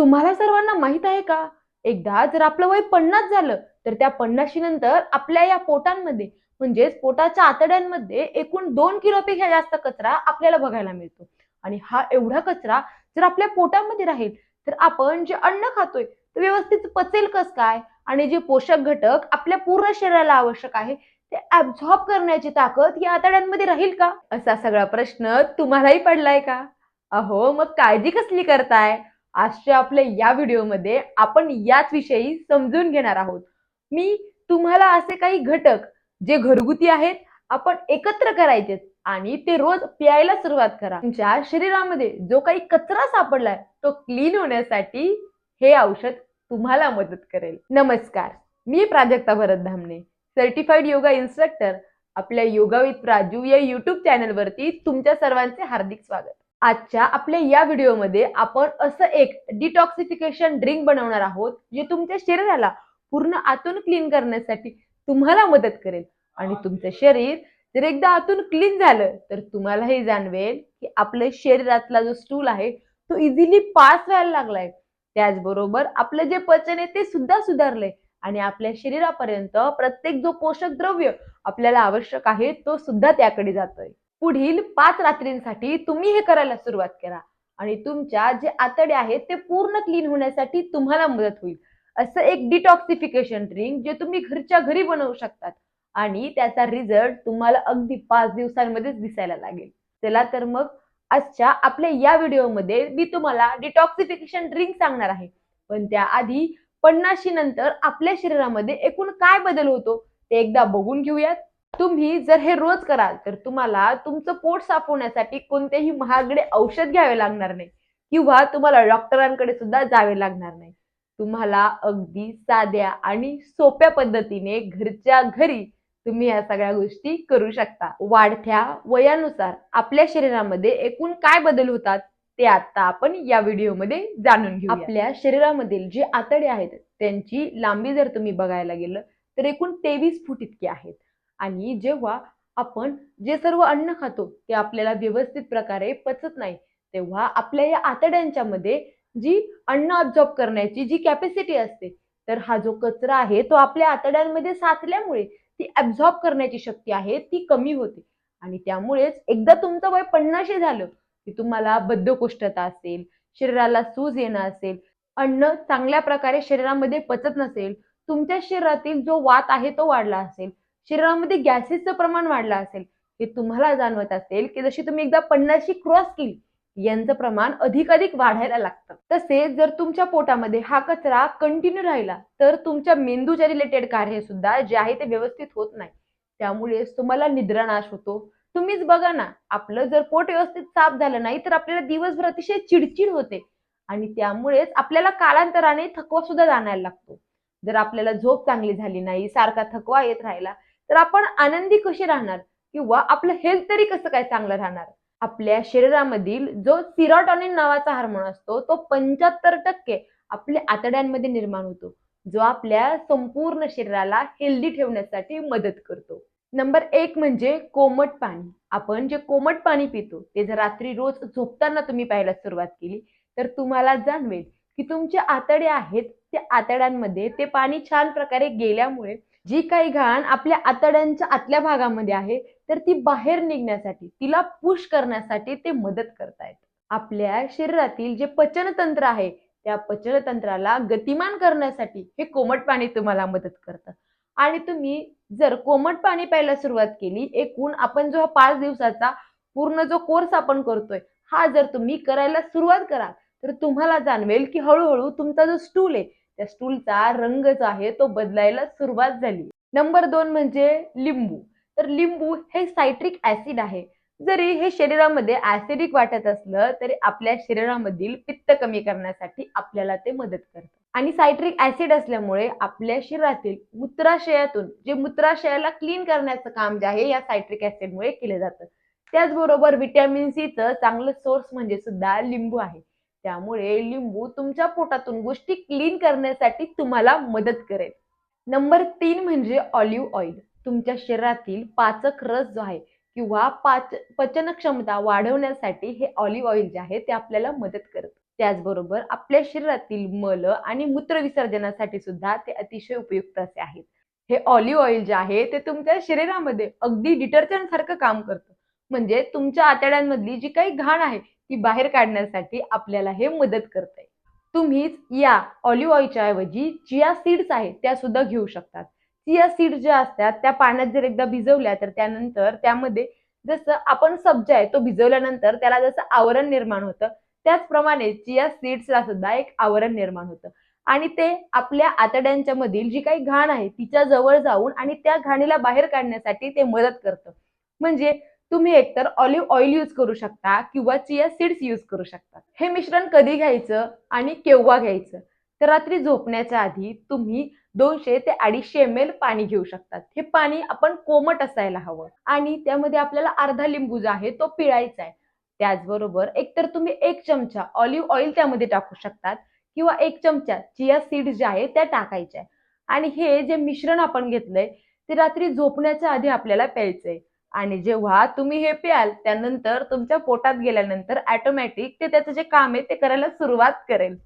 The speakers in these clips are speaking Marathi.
तुम्हाला सर्वांना माहीत आहे का? एकदा जर आपलं वय पन्नास झालं तर त्या पन्नाशी नंतर आपल्या या पोटांमध्ये म्हणजेच पोटाच्या आतड्यांमध्ये एकूण दोन किलोपेक्षा जास्त कचरा आपल्याला बघायला मिळतो. आणि हा एवढा कचरा जर आपल्या पोटामध्ये राहील तर आपण जे अन्न खातोय ते व्यवस्थित पचेल कस काय? आणि जे पोषक घटक आपल्या पूर्ण शरीराला आवश्यक आहे ते ऍब्झॉर्ब करण्याची ताकद या आतड्यांमध्ये राहील का? असा सगळा प्रश्न तुम्हालाही पडलाय का? अहो मग काळजी कसली करताय? आजच्या आपल्या या व्हिडिओमध्ये आपण याच विषयी समजून घेणार आहोत. मी तुम्हाला असे काही घटक जे घरगुती आहेत आपण एकत्र करायचे आणि ते रोज प्यायला सुरुवात करा. तुमच्या शरीरामध्ये जो काही कचरा सापडलाय तो क्लीन होण्यासाठी हे औषध तुम्हाला मदत करेल. नमस्कार मी प्राजक्ता भरत धामणे सर्टिफाईड योगा इन्स्ट्रक्टर आपल्या योगा विथ प्राजू या युट्यूब चॅनलवरती तुमच्या सर्वांचे हार्दिक स्वागत. आजच्या आपल्या या व्हिडिओमध्ये आपण असं एक डिटॉक्सिफिकेशन ड्रिंक बनवणार आहोत जे तुमच्या शरीराला पूर्ण आतून क्लीन करण्यासाठी तुम्हाला मदत करेल. आणि तुमचं शरीर जर एकदा आतून क्लीन झालं तर तुम्हालाही जाणवेल की आपल्या शरीरातला जो स्टूल आहे तो इझिली पास व्हायला लागलाय. त्याचबरोबर आपलं जे पचन आहे ते सुद्धा सुधारलंय. आणि आपल्या शरीरापर्यंत प्रत्येक जो पोषक द्रव्य आपल्याला आवश्यक आहे तो सुद्धा त्याकडे जातोय. पुढील पाच रात्रींसाठी तुम्ही हे करायला सुरुवात करा. आणि तुमच्या जे आतडे आहेत ते पूर्ण क्लीन होण्यासाठी तुम्हाला मदत होईल. असं एक डिटॉक्सिफिकेशन ड्रिंक जे तुम्ही घरच्या घरी बनवू शकतात. आणि त्याचा रिझल्ट तुम्हाला अगदी पाच दिवसांमध्येच दिसायला लागेल. चला तर मग आजच्या आपल्या या व्हिडिओमध्ये मी तुम्हाला डिटॉक्सिफिकेशन ड्रिंक सांगणार आहे. पण त्याआधी पन्नाशी नंतर आपल्या शरीरामध्ये एकूण काय बदल होतो ते एकदा बघून घेऊयात. तुम्ही जर हे रोज कराल तर तुम्हाला तुमचं पोट साफ होण्यासाठी कोणतेही महागडे औषध घ्यावे लागणार नाही. किंवा तुम्हाला डॉक्टरांकडे सुद्धा जावे लागणार नाही. तुम्हाला अगदी साध्या आणि सोप्या पद्धतीने घरच्या घरी तुम्ही या सगळ्या गोष्टी करू शकता. वाढत्या वयानुसार आपल्या शरीरामध्ये एकूण काय बदल होतात ते आता आपण या व्हिडिओमध्ये जाणून घेऊ आपल्या शरीरामधील जे आतडे आहेत त्यांची लांबी जर तुम्ही बघायला गेलं तर एकूण तेवीस फूट इतकी आहेत. आणि जेव्हा आपण जे सर्व अन्न खातो ते आपल्याला व्यवस्थित प्रकारे पचत नाही तेव्हा आपल्या या आतड्यांच्या मध्ये जी अन्न अब्झॉर्ब करण्याची जी कॅपॅसिटी असते तर हा जो कचरा आहे तो आपल्या आतड्यांमध्ये साचल्यामुळे ती अब्झॉर्ब करण्याची शक्ती आहे ती कमी होते. आणि त्यामुळेच एकदा तुमचं वय पन्नाशी झालं की तुम्हाला बद्धकोष्ठता असेल शरीराला सूज येणं असेल अन्न चांगल्या प्रकारे शरीरामध्ये पचत नसेल तुमच्या शरीरातील जो वात आहे तो वाढला असेल शरीरामध्ये गॅसेसचं प्रमाण वाढलं असेल हे तुम्हाला जाणवत असेल की जशी तुम्ही एकदा पन्नाशी क्रॉस केली यांचं प्रमाण अधिक अधिक वाढायला लागतं. तसेच जर तुमच्या पोटामध्ये हा कचरा कंटिन्यू राहिला तर तुमच्या मेंदूच्या रिलेटेड कार्य सुद्धा जे आहे ते व्यवस्थित होत नाही. त्यामुळेच तुम्हाला निद्रानाश होतो. तुम्हीच बघा ना आपलं जर पोट व्यवस्थित साफ झालं नाही तर आपल्याला दिवसभर अतिशय चिडचिड होते. आणि त्यामुळेच आपल्याला कालांतराने थकवा सुद्धा जाणायला लागतो. जर आपल्याला झोप चांगली झाली नाही सारखा थकवा येत राहिला तर आपण आनंदी कसे राहणार? किंवा आपलं हेल्थ तरी कसं काय चांगलं राहणार? आपल्या शरीरामधील जो सिरोटॉनिन नावाचा हार्मोन असतो तो पंच्याहत्तर टक्के आपल्या आतड्यांमध्ये निर्माण होतो जो आपल्या संपूर्ण शरीराला हेल्दी ठेवण्यासाठी मदत करतो. नंबर एक म्हणजे कोमट पाणी. आपण जे कोमट पाणी पितो ते जर रात्री रोज झोपताना तुम्ही प्यायला सुरुवात केली तर तुम्हाला जाणवेल की तुमचे आतडे आहेत त्या आतड्यांमध्ये ते पाणी छान प्रकारे गेल्यामुळे जी काही घाण आपल्या आतड्यांच्या आतल्या भागामध्ये आहे तर ती बाहेर निघण्यासाठी तिला पुश करण्यासाठी ते मदत करतायत. आपल्या शरीरातील जे पचनतंत्र आहे त्या पचनतंत्राला गतिमान करण्यासाठी हे कोमट पाणी तुम्हाला मदत करतं. आणि तुम्ही जर कोमट पाणी प्यायला सुरुवात केली एकूण आपण जो हा पाच दिवसाचा पूर्ण जो कोर्स आपण करतोय हा जर तुम्ही करायला सुरुवात कराल तर तुम्हाला जाणवेल की हळूहळू तुमचा जो स्टूल आहे त्या स्टूलचा रंग जो आहे तो बदलायला सुरुवात झाली. नंबर दोन म्हणजे लिंबू. तर लिंबू हे सायट्रिक ऍसिड आहे. जरी हे शरीरामध्ये ऍसिडिक वाटत असलं तरी आपल्या शरीरामधील पित्त कमी करण्यासाठी आपल्याला ते मदत करतं. आणि सायट्रिक ऍसिड असल्यामुळे आपल्या शरीरातील मूत्राशयातून जे मूत्राशयाला क्लीन करण्याचं काम जे आहे या सायट्रिक ऍसिडमुळे केलं जातं. त्याचबरोबर व्हिटॅमिन सीचं चांगलं सोर्स म्हणजे सुद्धा लिंबू आहे. त्यामुळे लिंबू तुमच्या पोटातून गोष्टी क्लीन करण्यासाठी तुम्हाला मदत करेल. नंबर तीन म्हणजे ऑलिव्ह ऑइल. तुमच्या शरीरातील पाचक रस जो आहे किंवा पाच पचन क्षमता वाढवण्यासाठी हे ऑलिव्ह ऑइल जे आहे ते आपल्याला मदत करत. त्याचबरोबर आपल्या शरीरातील मल आणि मूत्र विसर्जनासाठी सुद्धा ते अतिशय उपयुक्त असे आहेत. हे ऑलिव्ह ऑइल जे आहे ते तुमच्या शरीरामध्ये अगदी डिटर्जंट सारखं काम करतं. म्हणजे तुमच्या आतड्यांमधली जी काही घाण आहे ती बाहेर काढण्यासाठी आपल्याला हे मदत करते तुम्हीच या ऑलिव्ह ऑइलच्या ऐवजी चिया सीड्स आहेत त्या सुद्धा घेऊ शकतात. चिया सीड ज्या असतात त्या पाण्यात जर एकदा भिजवल्या तर त्यानंतर त्यामध्ये जसं आपण सब्जा आहे तो भिजवल्यानंतर त्याला जसं आवरण निर्माण होतं त्याचप्रमाणे चिया सीड्सला सुद्धा एक आवरण निर्माण होतं. आणि ते आपल्या आतड्यांच्या मधील जी काही घाण आहे तिच्या जवळ जाऊन आणि त्या घाणीला बाहेर काढण्यासाठी ते मदत करतं. म्हणजे तुम्ही एकतर ऑलिव्ह ऑइल यूज करू शकता किंवा चिया सीड्स यूज करू शकता. हे मिश्रण कधी घ्यायचं आणि केव्हा घ्यायचं? तर रात्री झोपण्याच्या आधी तुम्ही दोनशे ते अडीचशे एम एल पाणी घेऊ शकतात. हे पाणी आपण कोमट असायला हवं आणि त्यामध्ये आपल्याला अर्धा लिंबू जो आहे तो पिळायचा आहे. त्याचबरोबर एकतर तुम्ही एक चमचा ऑलिव्ह ऑइल त्यामध्ये टाकू शकतात किंवा एक चमचा चिया सीड्स जे आहे त्या टाकायच्या आणि हे जे मिश्रण आपण घेतलंय ते रात्री झोपण्याच्या आधी आपल्याला प्यायचंय. आणि जेव्हा तुम्ही हे प्याल त्यानंतर तुमच्या पोटात गेल्यानंतर ऑटोमॅटिक ते त्याचं जे काम आहे ते करायला सुरुवात करेल.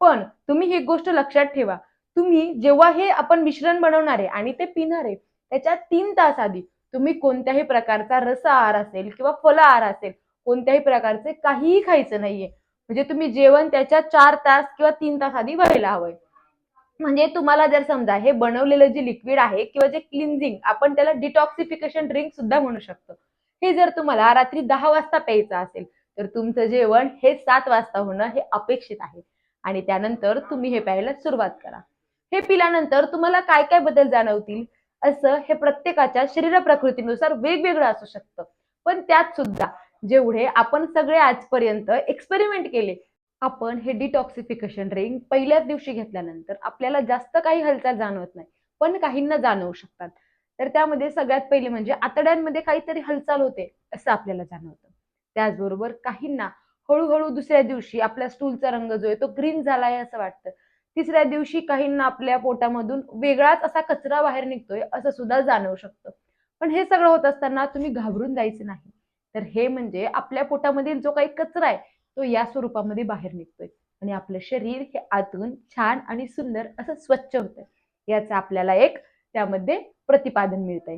पण तुम्ही ही गोष्ट लक्षात ठेवा. तुम्ही जेव्हा हे आपण मिश्रण बनवणार आहे आणि ते पिणार आहे त्याच्या तीन तास आधी तुम्ही कोणत्याही प्रकारचा रस आहार असेल किंवा फल आहार असेल कोणत्याही प्रकारचे काहीही खायचं नाहीये. म्हणजे तुम्ही जेवण त्याच्या चार तास किंवा तीन तास आधी व्हायला हवंय. म्हणजे तुम्हाला जर समजा हे बनवलेलं जे लिक्विड आहे किंवा जे क्लिन्झिंग आपण त्याला डिटॉक्सिफिकेशन ड्रिंक सुद्धा म्हणू शकतो. हे जर तुम्हाला रात्री दहा वाजता प्यायचं असेल तर तुमचं जेवण हे सात वाजता होणं हे अपेक्षित आहे. आणि त्यानंतर तुम्ही हे प्यायला सुरुवात करा. हे पिल्यानंतर तुम्हाला काय काय बदल जाणवतील? असं हे प्रत्येकाच्या शरीर प्रकृतीनुसार वेगवेगळं असू शकतं. पण त्यात सुद्धा जेवढे आपण सगळे आजपर्यंत एक्सपेरिमेंट केले आपण हे डिटॉक्सिफिकेशन ड्रिंक पहिल्याच दिवशी घेतल्यानंतर आपल्याला जास्त काही हालचाल जाणवत नाही पण काहींना जाणवू शकतात. तर त्यामध्ये सगळ्यात पहिले म्हणजे आतड्यांमध्ये काहीतरी हालचाल होते असं आपल्याला जाणवतं. त्याचबरोबर काहींना हळूहळू दुसऱ्या दिवशी आपल्या स्टूलचा रंग जो आहे तो ग्रीन झालाय असं वाटतं. तिसऱ्या दिवशी काहींना आपल्या पोटामधून वेगळाच असा कचरा बाहेर निघतोय असं सुद्धा जाणवू शकतं. पण हे सगळं होत असताना तुम्ही घाबरून जायचं नाही. तर हे म्हणजे आपल्या पोटामधील जो काही कचरा आहे तो या स्वरूपामध्ये बाहेर निघतोय. आणि आपलं शरीर हे आतून छान आणि सुंदर असं स्वच्छ होतंय. याचं आपल्याला एक त्यामध्ये प्रतिपादन मिळतंय.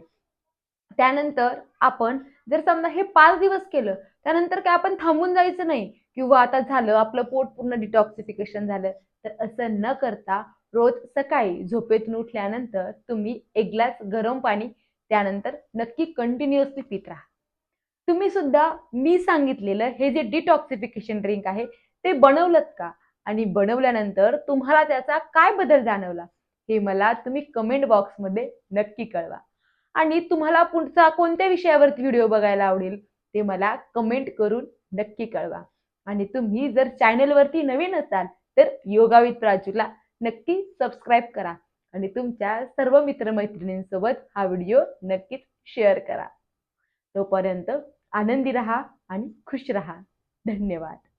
त्यानंतर आपण जर समजा हे पाच दिवस केलं त्यानंतर काय आपण थांबून जायचं नाही. किंवा आता झालं आपलं पोट पूर्ण डिटॉक्सिफिकेशन झालं तर असं न करता रोज सकाळी झोपेतून उठल्यानंतर तुम्ही एक ग्लास गरम पाणी त्यानंतर नक्की कंटिन्युअसली पित राहा. तुम्ही सुद्धा मी सांगितलेलं हे जे डिटॉक्सिफिकेशन ड्रिंक आहे ते बनवलं का? आणि बनवल्यानंतर तुम्हाला त्याचा काय बदल जाणवला? हे मला तुम्ही कमेंट बॉक्समध्ये नक्की कळवा. आणि तुम्हाला पुढचा कोणत्या विषयावरती व्हिडिओ बघायला आवडेल ते मला कमेंट करून नक्की कळवा. आणि तुम्ही जर चॅनलवरती नवीन असाल तर योगा विथ प्राजूला नक्की सबस्क्राईब करा. आणि तुमच्या सर्व मित्रमैत्रिणींसोबत हा व्हिडिओ नक्कीच शेअर करा. तोपर्यंत आनंदी रहा आणि खुश रहा. धन्यवाद.